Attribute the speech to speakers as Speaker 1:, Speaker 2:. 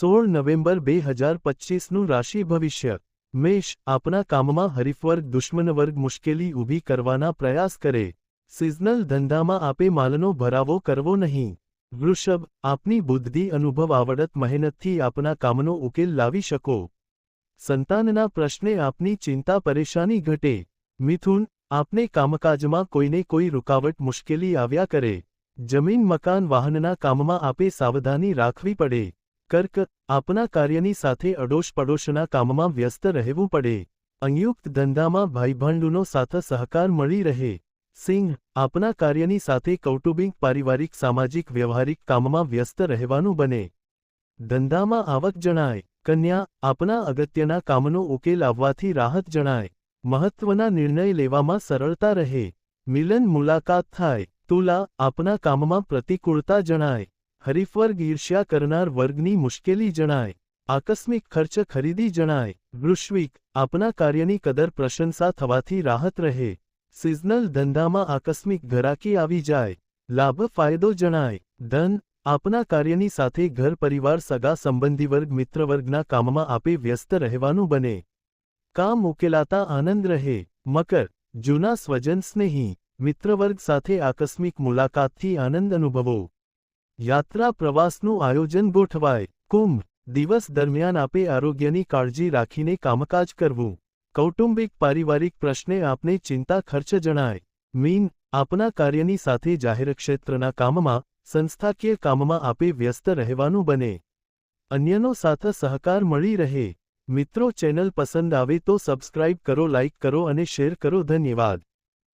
Speaker 1: સોળ નવેમ્બર બે હજાર પચીસનું રાશિ ભવિષ્ય. મેષ આપના કામમાં હરીફવર્ગ, દુશ્મનવર્ગ મુશ્કેલી ઊભી કરવાના પ્રયાસ કરે. સિઝનલ ધંધામાં આપે માલનો ભરાવો કરવો નહીં. વૃષભ, આપની બુદ્ધિ, અનુભવ, આવડત, મહેનતથી આપના કામનો ઉકેલ લાવી શકો. સંતાનના પ્રશ્ને આપની ચિંતા, પરેશાની ઘટે. મિથુન, આપને કામકાજમાં કોઈને કોઈ રૂકાવટ, મુશ્કેલી આવ્યા કરે. જમીન, મકાન, વાહનના કામમાં આપે સાવધાની રાખવી પડે. કર્ક, આપના કાર્યની સાથે અડોશ પડોશના કામમાં વ્યસ્ત રહેવું પડે. સંયુક્ત ધંધામાં ભાઈભાંડુનો સાથ સહકાર મળી રહે. સિંહ, આપના કાર્યની સાથે કૌટુંબિક, પારિવારિક, સામાજિક, વ્યવહારિક કામમાં વ્યસ્ત રહેવાનું બને. ધંધામાં આવક જણાય. કન્યા, આપના અગત્યના કામનો ઉકેલ આવવાથી રાહત જણાય. મહત્વના નિર્ણય લેવામાં સરળતા રહે. મિલન મુલાકાત થાય. તુલા, આપના કામમાં પ્રતિકૂળતા જણાય. હરીફવર્ગ ઈર્ષ્યા કરનાર વર્ગની મુશ્કેલી જણાય. આકસ્મિક ખર્ચ ખરીદી જણાય. વૃશ્વિક, આપના કાર્યની કદર પ્રશંસા થવાથી રાહત રહે. સિઝનલ ધંધામાં આકસ્મિક ઘરાકી આવી જાય. લાભ ફાયદો જણાય. ધન, આપના કાર્યની સાથે ઘર પરિવાર સગા સંબંધી વર્ગ મિત્રવર્ગના કામમાં આપે વ્યસ્ત રહેવાનું બને. કામ ઉકેલાતા આનંદ રહે. મકર, જૂના સ્વજન સ્નેહી મિત્રવર્ગ સાથે આકસ્મિક મુલાકાતથી આનંદ અનુભવો. યાત્રા પ્રવાસનું આયોજન ગોઠવાય. કુંભ દિવસ દરમિયાન આપે આરોગ્યની કાળજી રાખીને કામકાજ કરવું. કૌટુંબિક પારિવારિક પ્રશ્ને આપને ચિંતા ખર્ચ જણાય. મીન આપના કાર્યની સાથે જાહેર ક્ષેત્રના કામમાં, સંસ્થાકીય કામમાં આપે વ્યસ્ત રહેવાનું બને. અન્યનો સાથ સહકાર મળી રહે. મિત્રો ચેનલ પસંદ આવે તો સબસ્ક્રાઇબ કરો, લાઇક કરો અને શેર કરો. ધન્યવાદ.